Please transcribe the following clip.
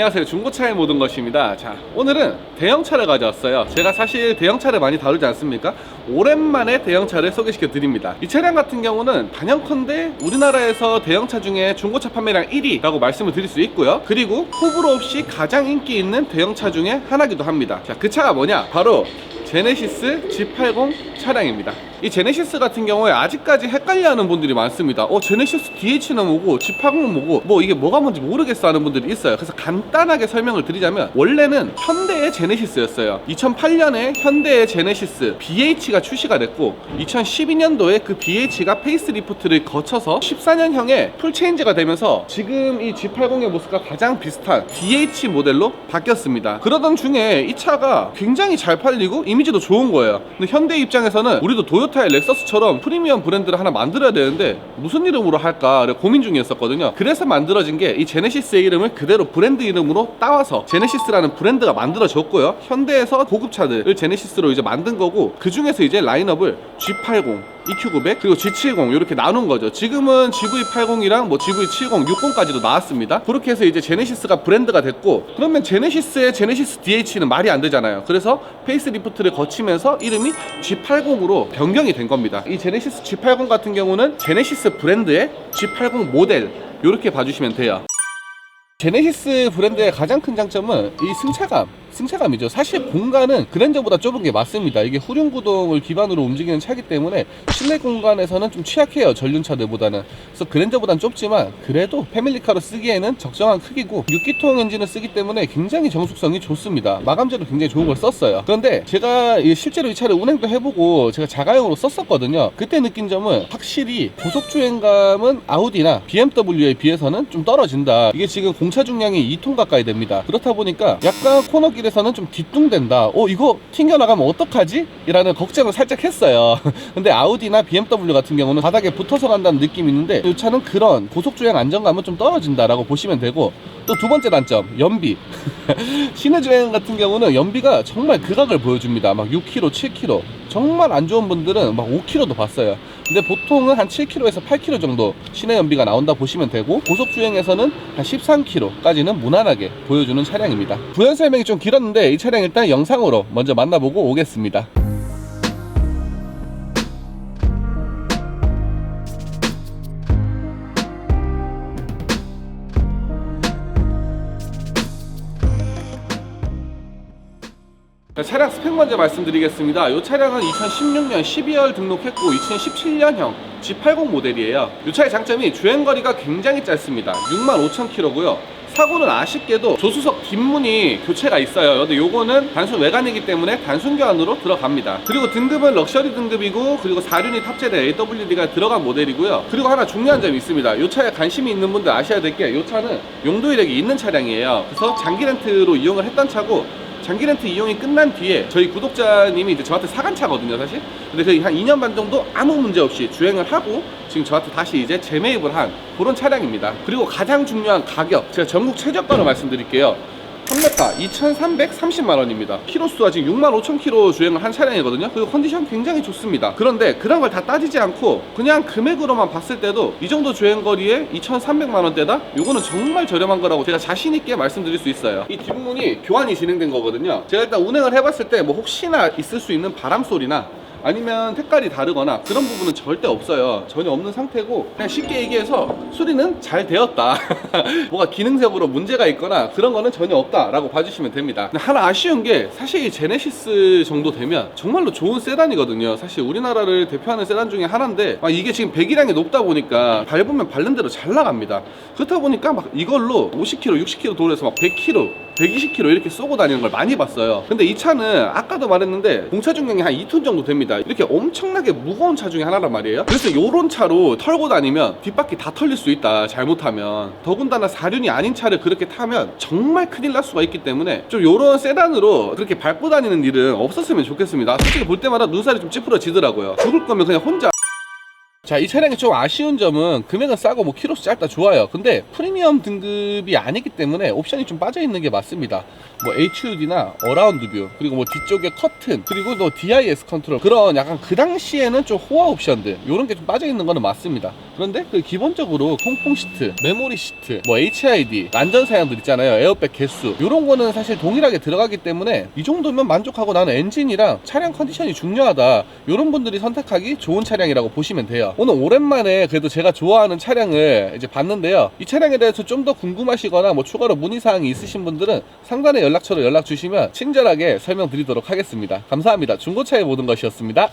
안녕하세요. 중고차의 모든 것입니다. 자 오늘은 대형차를 가져왔어요. 제가 사실 대형차를 많이 다루지 않습니까? 오랜만에 대형차를 소개시켜 드립니다. 이 차량 같은 경우는 단연컨대 우리나라에서 대형차 중에 중고차 판매량 1위라고 말씀을 드릴 수 있고요. 그리고 호불호 없이 가장 인기 있는 대형차 중에 하나기도 합니다. 자 그 차가 뭐냐? 바로 제네시스 G80 차량입니다. 이 제네시스 같은 경우에 아직까지 헷갈려하는 분들이 많습니다. 어, 제네시스 DH는 뭐고 G80은 뭐고 뭐 이게 뭐가 뭔지 모르겠어 하는 분들이 있어요. 그래서 간단하게 설명을 드리자면 원래는 현대의 제네시스였어요. 2008년에 현대의 제네시스 BH가 출시가 됐고 2012년도에 그 BH가 페이스리프트를 거쳐서 14년형의 풀체인지가 되면서 지금 이 G80의 모습과 가장 비슷한 DH 모델로 바뀌었습니다. 그러던 중에 이 차가 굉장히 잘 팔리고 이미지도 좋은 거예요. 근데 현대 입장에서 는 우리도 도요타의 렉서스처럼 프리미엄 브랜드를 하나 만들어야 되는데 무슨 이름으로 할까 고민 중이었었거든요. 그래서 만들어진 게 이 제네시스의 이름을 그대로 브랜드 이름으로 따와서 제네시스라는 브랜드가 만들어졌고요. 현대에서 고급차들을 제네시스로 이제 만든 거고 그 중에서 이제 라인업을 G80, EQ900 그리고 G70 이렇게 나눈 거죠. 지금은 GV80이랑 뭐 GV70, 60까지도 나왔습니다. 그렇게 해서 이제 제네시스가 브랜드가 됐고 그러면 제네시스의 제네시스 DH는 말이 안 되잖아요. 그래서 페이스리프트를 거치면서 이름이 G80으로 변경이 된 겁니다. 이 제네시스 G80 같은 경우는 제네시스 브랜드의 G80 모델 이렇게 봐주시면 돼요. 제네시스 브랜드의 가장 큰 장점은 이 승차감 승차감이죠. 사실 공간은 그랜저보다 좁은 게 맞습니다. 이게 후륜구동을 기반으로 움직이는 차기 때문에 실내 공간에서는 좀 취약해요 전륜차들보다는. 그래서 그랜저보단 좁지만 그래도 패밀리카로 쓰기에는 적정한 크기고 6기통 엔진을 쓰기 때문에 굉장히 정숙성이 좋습니다. 마감재도 굉장히 좋은 걸 썼어요. 그런데 제가 이 실제로 이 차를 운행도 해보고 제가 자가용으로 썼었거든요. 그때 느낀 점은 확실히 고속주행감은 아우디나 BMW에 비해서는 좀 떨어진다. 이게 지금 공차 중량이 2톤 가까이 됩니다. 그렇다 보니까 약간 코너 길에서는 좀 뒤뚱된다. 어 이거 튕겨나가면 어떡하지? 이라는 걱정을 살짝 했어요. 근데 아우디나 BMW 같은 경우는 바닥에 붙어서 간다는 느낌이 있는데 이 차는 그런 고속주행 안정감은 좀 떨어진다라고 보시면 되고 또 두 번째 단점 연비. 시내 주행 같은 경우는 연비가 정말 극악을 보여줍니다. 막 6km 7km 정말 안 좋은 분들은 막 5km도 봤어요 근데 보통은 한 7km에서 8km 정도 시내 연비가 나온다 보시면 되고 고속 주행에서는 한 13km까지는 무난하게 보여주는 차량입니다. 부연 설명이 좀 길었는데 이 차량 일단 영상으로 먼저 만나보고 오겠습니다 자, 차량 스펙 먼저 말씀드리겠습니다. 이 차량은 2016년 12월 등록했고 2017년형 G80 모델이에요. 이 차의 장점이 주행 거리가 굉장히 짧습니다. 65,000km고요. 사고는 아쉽게도 조수석 뒷문이 교체가 있어요. 근데 요거는 단순 외관이기 때문에 단순 교환으로 들어갑니다. 그리고 등급은 럭셔리 등급이고 그리고 4륜이 탑재된 AWD가 들어간 모델이고요. 그리고 하나 중요한 점이 있습니다. 이 차에 관심이 있는 분들 아셔야 될 게 이 차는 용도 이력이 있는 차량이에요. 그래서 장기 렌트로 이용을 했던 차고 장기 렌트 이용이 끝난 뒤에 저희 구독자님이 이제 저한테 사간 차거든요, 사실. 근데 그 한 2년 반 정도 아무 문제 없이 주행을 하고 지금 저한테 다시 이제 재매입을 한 그런 차량입니다. 그리고 가장 중요한 가격, 제가 전국 최저가로 말씀드릴게요. 3m 2,330만 원입니다. 키로수가 지금 6만 5천 킬로 주행을 한 차량이거든요. 그리고 컨디션 굉장히 좋습니다. 그런데 그런 걸 다 따지지 않고 그냥 금액으로만 봤을 때도 이 정도 주행 거리에 2,300만 원대다? 이거는 정말 저렴한 거라고 제가 자신 있게 말씀드릴 수 있어요. 이 뒷문이 교환이 진행된 거거든요. 제가 일단 운행을 해봤을 때 뭐 혹시나 있을 수 있는 바람 소리나 아니면 색깔이 다르거나 그런 부분은 절대 없어요. 전혀 없는 상태고 그냥 쉽게 얘기해서 수리는 잘 되었다. 뭐가 기능적으로 문제가 있거나 그런 거는 전혀 없다 라고 봐주시면 됩니다. 하나 아쉬운 게 사실 이 제네시스 정도 되면 정말로 좋은 세단이거든요. 사실 우리나라를 대표하는 세단 중에 하나인데 아, 이게 지금 배기량이 높다 보니까 밟으면 밟는 대로 잘 나갑니다. 그렇다 보니까 막 이걸로 50km, 60km 도로에서 막 100km 120km 이렇게 쏘고 다니는 걸 많이 봤어요. 근데 이 차는 아까도 말했는데 공차 중량이 한 2톤 정도 됩니다. 이렇게 엄청나게 무거운 차 중에 하나란 말이에요. 그래서 요런 차로 털고 다니면 뒷바퀴 다 털릴 수 있다. 잘못하면. 더군다나 사륜이 아닌 차를 그렇게 타면 정말 큰일 날 수가 있기 때문에 좀 요런 세단으로 그렇게 밟고 다니는 일은 없었으면 좋겠습니다. 솔직히 볼 때마다 눈살이 좀 찌푸러지더라고요. 죽을 거면 그냥 혼자 자, 이 차량이 좀 아쉬운 점은 금액은 싸고 뭐 키로수 짧다 좋아요. 근데 프리미엄 등급이 아니기 때문에 옵션이 좀 빠져 있는 게 맞습니다. 뭐 HUD나 어라운드 뷰 그리고 뭐 뒤쪽에 커튼 그리고 또 DIS 컨트롤 그런 약간 그 당시에는 좀 호화 옵션들 이런 게 좀 빠져 있는 거는 맞습니다. 그런데 그 기본적으로 통풍 시트, 메모리 시트, 뭐 HID, 안전 사양들 있잖아요. 에어백 개수 이런 거는 사실 동일하게 들어가기 때문에 이 정도면 만족하고 나는 엔진이랑 차량 컨디션이 중요하다. 이런 분들이 선택하기 좋은 차량이라고 보시면 돼요. 오늘 오랜만에 그래도 제가 좋아하는 차량을 이제 봤는데요. 이 차량에 대해서 좀 더 궁금하시거나 뭐 추가로 문의 사항이 있으신 분들은 상단의 연락처로 연락 주시면 친절하게 설명드리도록 하겠습니다. 감사합니다. 중고차의 모든 것이었습니다.